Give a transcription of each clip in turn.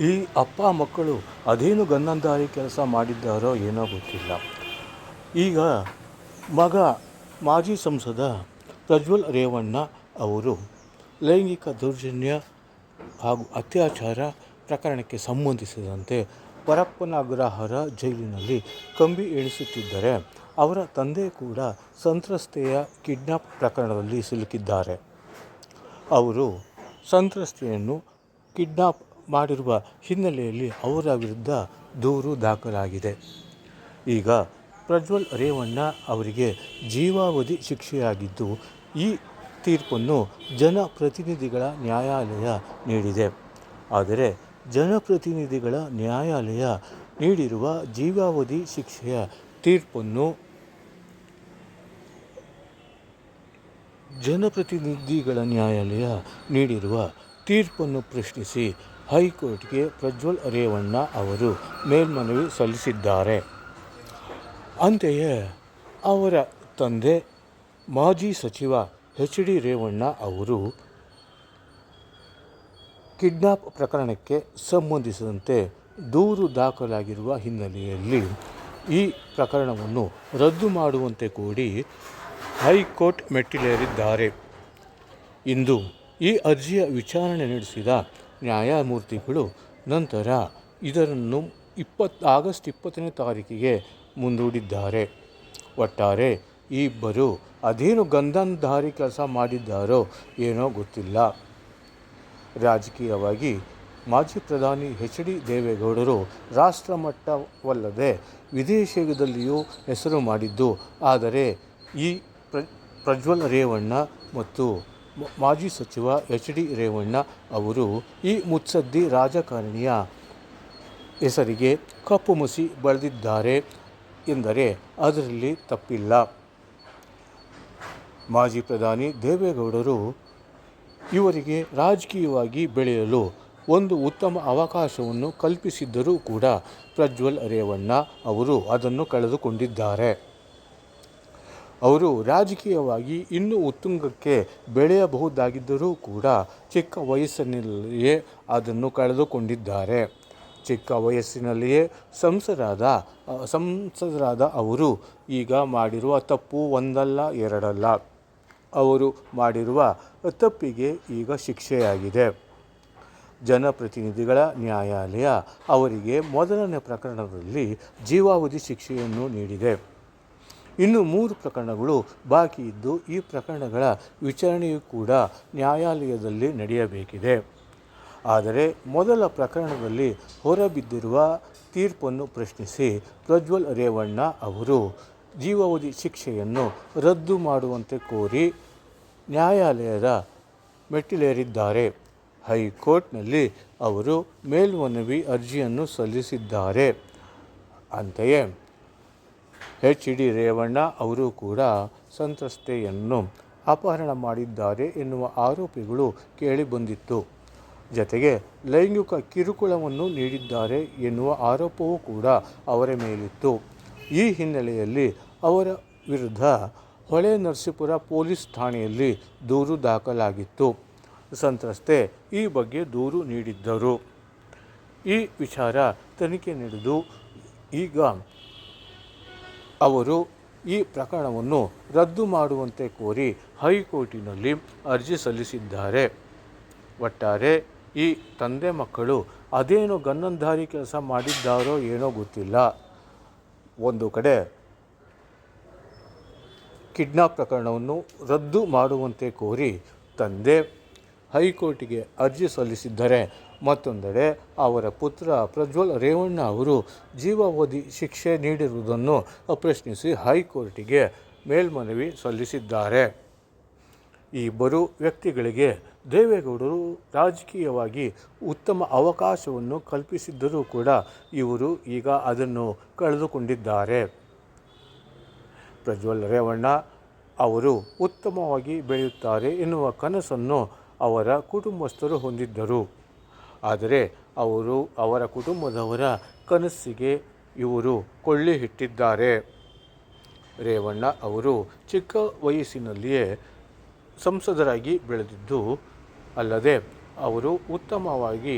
ಈ ಅಪ್ಪ ಮಕ್ಕಳು ಅದೇನು ಗನ್ನಂದಾರಿ ಕೆಲಸ ಮಾಡಿದ್ದಾರೋ ಏನೋ ಗೊತ್ತಿಲ್ಲ. ಈಗ ಮಗ ಮಾಜಿ ಸಂಸದ ಪ್ರಜ್ವಲ್ ರೇವಣ್ಣ ಅವರು ಲೈಂಗಿಕ ದೌರ್ಜನ್ಯ ಹಾಗೂ ಅತ್ಯಾಚಾರ ಪ್ರಕರಣಕ್ಕೆ ಸಂಬಂಧಿಸಿದಂತೆ ಪರಪ್ಪನ ಅಗ್ರಹಾರ ಜೈಲಿನಲ್ಲಿ ಕಂಬಿ ಎಣಿಸುತ್ತಿದ್ದರೆ ಅವರ ತಂದೆ ಕೂಡ ಸಂತ್ರಸ್ತೆಯ ಕಿಡ್ನಾಪ್ ಪ್ರಕರಣದಲ್ಲಿ ಸಿಲುಕಿದ್ದಾರೆ. ಅವರು ಸಂತ್ರಸ್ತೆಯನ್ನು ಕಿಡ್ನಾಪ್ ಮಾಡಿರುವ ಹಿನ್ನೆಲೆಯಲ್ಲಿ ಅವರ ವಿರುದ್ಧ ದೂರು ದಾಖಲಾಗಿದೆ. ಈಗ ಪ್ರಜ್ವಲ್ ರೇವಣ್ಣ ಅವರಿಗೆ ಜೀವಾವಧಿ ಶಿಕ್ಷೆಯಾಗಿದ್ದು, ಈ ತೀರ್ಪನ್ನು ಜನಪ್ರತಿನಿಧಿಗಳ ನ್ಯಾಯಾಲಯ ನೀಡಿದೆ. ಆದರೆ ಜನಪ್ರತಿನಿಧಿಗಳ ನ್ಯಾಯಾಲಯ ನೀಡಿರುವ ಜೀವಾವಧಿ ಶಿಕ್ಷೆಯ ತೀರ್ಪನ್ನು ಜನಪ್ರತಿನಿಧಿಗಳ ನ್ಯಾಯಾಲಯ ನೀಡಿರುವ ತೀರ್ಪನ್ನು ಪ್ರಶ್ನಿಸಿ ಹೈಕೋರ್ಟ್ಗೆ ಪ್ರಜ್ವಲ್ ರೇವಣ್ಣ ಅವರು ಮೇಲ್ಮನವಿ ಸಲ್ಲಿಸಿದ್ದಾರೆ. ಅಂತೆಯೇ ಅವರ ತಂದೆ ಮಾಜಿ ಸಚಿವ ಎಚ್ ಡಿ ರೇವಣ್ಣ ಅವರು ಕಿಡ್ನಾಪ್ ಪ್ರಕರಣಕ್ಕೆ ಸಂಬಂಧಿಸಿದಂತೆ ದೂರು ದಾಖಲಾಗಿರುವ ಹಿನ್ನೆಲೆಯಲ್ಲಿ ಈ ಪ್ರಕರಣವನ್ನು ರದ್ದು ಮಾಡುವಂತೆ ಕೋರಿ ಹೈಕೋರ್ಟ್ ಮೆಟ್ಟಿಲೇರಿದ್ದಾರೆ. ಇಂದು ಈ ಅರ್ಜಿಯ ವಿಚಾರಣೆ ನಡೆಸಿದ ನ್ಯಾಯಮೂರ್ತಿಗಳು ನಂತರ ಇದನ್ನು ಇಪ್ಪತ್ತು ಆಗಸ್ಟ್ ಇಪ್ಪತ್ತನೇ ತಾರೀಕಿಗೆ ಮುಂದೂಡಿದ್ದಾರೆ. ಒಟ್ಟಾರೆ ಈ ಇಬ್ಬರು ಅದೇನು ಗಂಧಂಧಾರಿ ಕೆಲಸ ಮಾಡಿದ್ದಾರೋ ಏನೋ ಗೊತ್ತಿಲ್ಲ. ರಾಜಕೀಯವಾಗಿ ಮಾಜಿ ಪ್ರಧಾನಿ ಎಚ್ ಡಿ ದೇವೇಗೌಡರು ರಾಷ್ಟ್ರಮಟ್ಟವಲ್ಲದೆ ವಿದೇಶದಲ್ಲಿಯೂ ಹೆಸರು ಮಾಡಿದ್ದು, ಆದರೆ ಈ ಪ್ರ, ಪ್ರಜ್ವಲ್ ರೇವಣ್ಣ ಮತ್ತು ಮಾಜಿ ಸಚಿವ ಎಚ್ ಡಿ ರೇವಣ್ಣ ಅವರು ಈ ಮುತ್ಸದ್ದಿ ರಾಜಕಾರಣಿಯ ಹೆಸರಿಗೆ ಕಪ್ಪು ಮುಸಿ ಬಳಿದಿದ್ದಾರೆ ಎಂದರೆ ಅದರಲ್ಲಿ ತಪ್ಪಿಲ್ಲ. ಮಾಜಿ ಪ್ರಧಾನಿ ದೇವೇಗೌಡರು ಇವರಿಗೆ ರಾಜಕೀಯವಾಗಿ ಬೆಳೆಯಲು ಒಂದು ಉತ್ತಮ ಅವಕಾಶವನ್ನು ಕಲ್ಪಿಸಿದ್ದರೂ ಕೂಡ ಪ್ರಜ್ವಲ್ ರೇವಣ್ಣ ಅವರು ಅದನ್ನು ಕಳೆದುಕೊಂಡಿದ್ದಾರೆ. ಅವರು ರಾಜಕೀಯವಾಗಿ ಇನ್ನೂ ಉತ್ತುಂಗಕ್ಕೆ ಬೆಳೆಯಬಹುದಾಗಿದ್ದರೂ ಕೂಡ ಚಿಕ್ಕ ವಯಸ್ಸಿನಲ್ಲಿಯೇ ಅದನ್ನು ಕಳೆದುಕೊಂಡಿದ್ದಾರೆ. ಚಿಕ್ಕ ವಯಸ್ಸಿನಲ್ಲಿಯೇ ಸಂಸದರಾದ ಅ, ಸಂಸದರಾದ ಅವರು ಈಗ ಮಾಡಿರುವ ತಪ್ಪು ಒಂದಲ್ಲ ಎರಡಲ್ಲ. ಅವರು ಮಾಡಿರುವ ತಪ್ಪಿಗೆ ಈಗ ಶಿಕ್ಷೆಯಾಗಿದೆ. ಜನಪ್ರತಿನಿಧಿಗಳ ನ್ಯಾಯಾಲಯ ಅವರಿಗೆ ಮೊದಲನೇ ಪ್ರಕರಣದಲ್ಲಿ ಜೀವಾವಧಿ ಶಿಕ್ಷೆಯನ್ನು ನೀಡಿದೆ. ಇನ್ನು ಮೂರು ಪ್ರಕರಣಗಳು ಬಾಕಿ ಇದ್ದು ಈ ಪ್ರಕರಣಗಳ ವಿಚಾರಣೆಯೂ ಕೂಡ ನ್ಯಾಯಾಲಯದಲ್ಲಿ ನಡೆಯಬೇಕಿದೆ. ಆದರೆ ಮೊದಲ ಪ್ರಕರಣದಲ್ಲಿ ಹೊರಬಿದ್ದಿರುವ ತೀರ್ಪನ್ನು ಪ್ರಶ್ನಿಸಿ ಪ್ರಜ್ವಲ್ ರೇವಣ್ಣ ಅವರು ಜೀವಾವಧಿ ಶಿಕ್ಷೆಯನ್ನು ರದ್ದು ಮಾಡುವಂತೆ ಕೋರಿ ನ್ಯಾಯಾಲಯದ ಮೆಟ್ಟಿಲೇರಿದ್ದಾರೆ. ಹೈಕೋರ್ಟ್ನಲ್ಲಿ ಅವರು ಮೇಲ್ಮನವಿ ಅರ್ಜಿಯನ್ನು ಸಲ್ಲಿಸಿದ್ದಾರೆ. ಅಂತೆಯೇ ಎಚ್ ಡಿ ರೇವಣ್ಣ ಅವರು ಕೂಡ ಸಂತ್ರಸ್ತೆಯನ್ನು ಅಪಹರಣ ಮಾಡಿದ್ದಾರೆ ಎನ್ನುವ ಆರೋಪಗಳು ಕೇಳಿಬಂದಿತ್ತು ಜತೆಗೆ ಲೈಂಗಿಕ ಕಿರುಕುಳವನ್ನು ನೀಡಿದ್ದಾರೆ ಎನ್ನುವ ಆರೋಪವೂ ಕೂಡ ಅವರ ಮೇಲಿತ್ತು. ಈ ಹಿನ್ನೆಲೆಯಲ್ಲಿ ಅವರ ವಿರುದ್ಧ ಹೊಳೆ ನರಸೀಪುರ ಪೊಲೀಸ್ ಠಾಣೆಯಲ್ಲಿ ದೂರು ದಾಖಲಾಗಿತ್ತು. ಸಂತ್ರಸ್ತೆ ಈ ಬಗ್ಗೆ ದೂರು ನೀಡಿದ್ದರು. ಈ ವಿಚಾರ ತನಿಖೆ ನಡೆದು ಈಗ ಅವರು ಈ ಪ್ರಕರಣವನ್ನು ರದ್ದು ಮಾಡುವಂತೆ ಕೋರಿ ಹೈಕೋರ್ಟಿನಲ್ಲಿ ಅರ್ಜಿ ಸಲ್ಲಿಸಿದ್ದಾರೆ. ಒಟ್ಟಾರೆ ಈ ತಂದೆ ಮಕ್ಕಳು ಅದೇನು ಗನ್ನಂಧಾರಿ ಕೆಲಸ ಮಾಡಿದ್ದಾರೋ ಏನೋ ಗೊತ್ತಿಲ್ಲ. ಒಂದು ಕಡೆ ಕಿಡ್ನಾಪ್ ಪ್ರಕರಣವನ್ನು ರದ್ದು ಮಾಡುವಂತೆ ಕೋರಿ ತಂದೆ ಹೈಕೋರ್ಟಿಗೆ ಅರ್ಜಿ ಸಲ್ಲಿಸಿದ್ದರೆ. ಮತ್ತೊಂದೆಡೆ ಅವರ ಪುತ್ರ ಪ್ರಜ್ವಲ್ ರೇವಣ್ಣ ಅವರು ಜೀವಾವಧಿ ಶಿಕ್ಷೆ ನೀಡಿರುವುದನ್ನು ಪ್ರಶ್ನಿಸಿ ಹೈಕೋರ್ಟಿಗೆ ಮೇಲ್ಮನವಿ ಸಲ್ಲಿಸಿದ್ದಾರೆ. ಈ ಇಬ್ಬರು ವ್ಯಕ್ತಿಗಳಿಗೆ ದೇವೇಗೌಡರು ರಾಜಕೀಯವಾಗಿ ಉತ್ತಮ ಅವಕಾಶವನ್ನು ಕಲ್ಪಿಸಿದ್ದರೂ ಕೂಡ ಇವರು ಈಗ ಅದನ್ನು ಕಳೆದುಕೊಂಡಿದ್ದಾರೆ. ಪ್ರಜ್ವಲ್ ರೇವಣ್ಣ ಅವರು ಉತ್ತಮವಾಗಿ ಬೆಳೆಯುತ್ತಾರೆ ಎನ್ನುವ ಕನಸನ್ನು ಅವರ ಕುಟುಂಬಸ್ಥರು ಹೊಂದಿದ್ದರು. ಆದರೆ ಅವರು ಅವರ ಕುಟುಂಬದವರ ಕನಸಿಗೆ ಇವರು ಕೊಳ್ಳಿ ಇಟ್ಟಿದ್ದಾರೆ ರೇವಣ್ಣ ಅವರು ಚಿಕ್ಕ ವಯಸ್ಸಿನಲ್ಲಿಯೇ ಸಂಸದರಾಗಿ ಬೆಳೆದಿದ್ದು, ಅಲ್ಲದೆ ಅವರು ಉತ್ತಮವಾಗಿ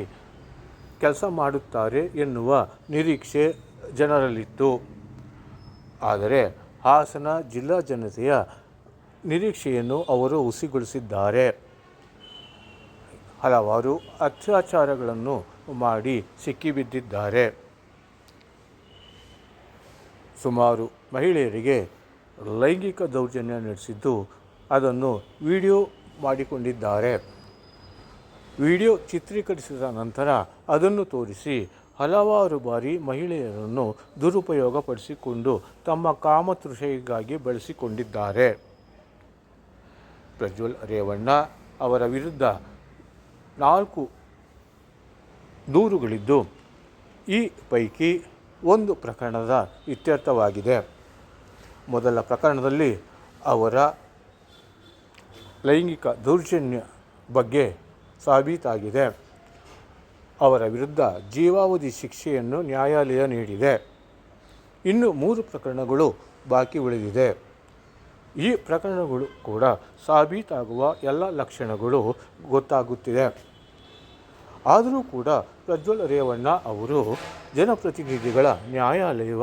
ಕೆಲಸ ಮಾಡುತ್ತಾರೆ ಎನ್ನುವ ನಿರೀಕ್ಷೆ ಜನರಲ್ಲಿತ್ತು. ಆದರೆ ಹಾಸನ ಜಿಲ್ಲಾ ಜನತೆಯ ನಿರೀಕ್ಷೆಯನ್ನು ಅವರು ಹುಸಿಗೊಳಿಸಿದ್ದಾರೆ. ಹಲವಾರು ಅತ್ಯಾಚಾರಗಳನ್ನು ಮಾಡಿ ಸಿಕ್ಕಿಬಿದ್ದಿದ್ದಾರೆ. ಸುಮಾರು ಮಹಿಳೆಯರಿಗೆ ಲೈಂಗಿಕ ದೌರ್ಜನ್ಯ ನಡೆಸಿದ್ದು ಅದನ್ನು ವಿಡಿಯೋ ಮಾಡಿಕೊಂಡಿದ್ದಾರೆ. ವಿಡಿಯೋ ಚಿತ್ರೀಕರಿಸಿದ ನಂತರ ಅದನ್ನು ತೋರಿಸಿ ಹಲವಾರು ಬಾರಿ ಮಹಿಳೆಯರನ್ನು ದುರುಪಯೋಗಪಡಿಸಿಕೊಂಡು ತಮ್ಮ ಕಾಮತೃಷೆಗಾಗಿ ಬಳಸಿಕೊಂಡಿದ್ದಾರೆ. ಪ್ರಜ್ವಲ್ ರೇವಣ್ಣ ಅವರ ವಿರುದ್ಧ ನಾಲ್ಕು ದೂರುಗಳಿದ್ದು ಈ ಪೈಕಿ ಒಂದು ಪ್ರಕರಣದ ಇತ್ಯರ್ಥವಾಗಿದೆ. ಮೊದಲ ಪ್ರಕರಣದಲ್ಲಿ ಅವರ ಲೈಂಗಿಕ ದೌರ್ಜನ್ಯ ಬಗ್ಗೆ ಸಾಬೀತಾಗಿದೆ. ಅವರ ವಿರುದ್ಧ ಜೀವಾವಧಿ ಶಿಕ್ಷೆಯನ್ನು ನ್ಯಾಯಾಲಯ ನೀಡಿದೆ. ಇನ್ನು ಮೂರು ಪ್ರಕರಣಗಳು ಬಾಕಿ ಉಳಿದಿದೆ. ಈ ಪ್ರಕರಣಗಳು ಕೂಡ ಸಾಬೀತಾಗುವ ಎಲ್ಲ ಲಕ್ಷಣಗಳು ಗೊತ್ತಾಗುತ್ತಿದೆ. ಆದರೂ ಕೂಡ ಪ್ರಜ್ವಲ್ ರೇವಣ್ಣ ಅವರು ಜನಪ್ರತಿನಿಧಿಗಳ ನ್ಯಾಯಾಲಯ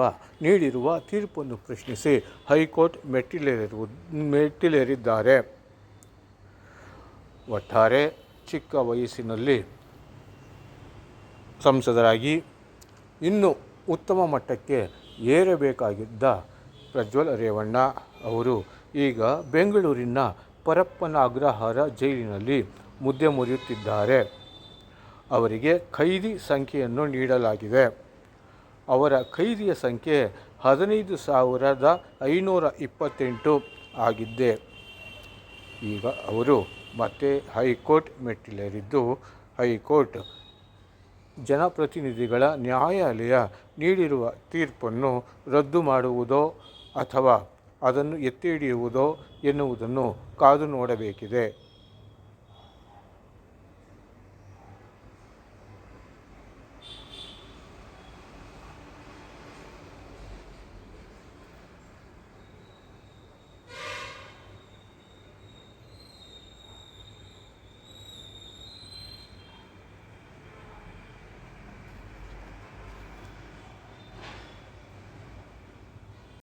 ನೀಡಿರುವ ತೀರ್ಪನ್ನು ಪ್ರಶ್ನಿಸಿ ಹೈಕೋರ್ಟ್ ಮೆಟ್ಟಿಲೇರಿರು, ಮೆಟ್ಟಿಲೇರಿದ್ದಾರೆ. ಒಟ್ಟಾರೆ ಚಿಕ್ಕ ವಯಸ್ಸಿನಲ್ಲಿ ಸಂಸದರಾಗಿ ಇನ್ನು ಉತ್ತಮ ಮಟ್ಟಕ್ಕೆ ಏರಬೇಕಾಗಿದ್ದ ಪ್ರಜ್ವಲ್ ರೇವಣ್ಣ ಅವರು ಈಗ ಬೆಂಗಳೂರಿನ ಪರಪ್ಪನ ಅಗ್ರಹಾರ ಜೈಲಿನಲ್ಲಿ ಮುದ್ದೆ ಮುರಿಯುತ್ತಿದ್ದಾರೆ. ಅವರಿಗೆ ಖೈದಿ ಸಂಖ್ಯೆಯನ್ನು ನೀಡಲಾಗಿದೆ. ಅವರ ಖೈದಿಯ ಸಂಖ್ಯೆ ಹದಿನೈದು ಸಾವಿರದ ಐನೂರ ಇಪ್ಪತ್ತೆಂಟು ಆಗಿದ್ದೆ. ಈಗ ಅವರು ಮತ್ತೆ ಹೈಕೋರ್ಟ್ ಮೆಟ್ಟಿಲೇರಿದ್ದು, ಹೈಕೋರ್ಟ್ ಜನಪ್ರತಿನಿಧಿಗಳ ನ್ಯಾಯಾಲಯ ನೀಡಿರುವ ತೀರ್ಪನ್ನು ರದ್ದು ಮಾಡುವುದೋ ಅಥವಾ ಅದನ್ನು ಎತ್ತಿ ಹಿಡಿಯುವುದೋ ಎನ್ನುವುದನ್ನು ಕಾದು ನೋಡಬೇಕಿದೆ.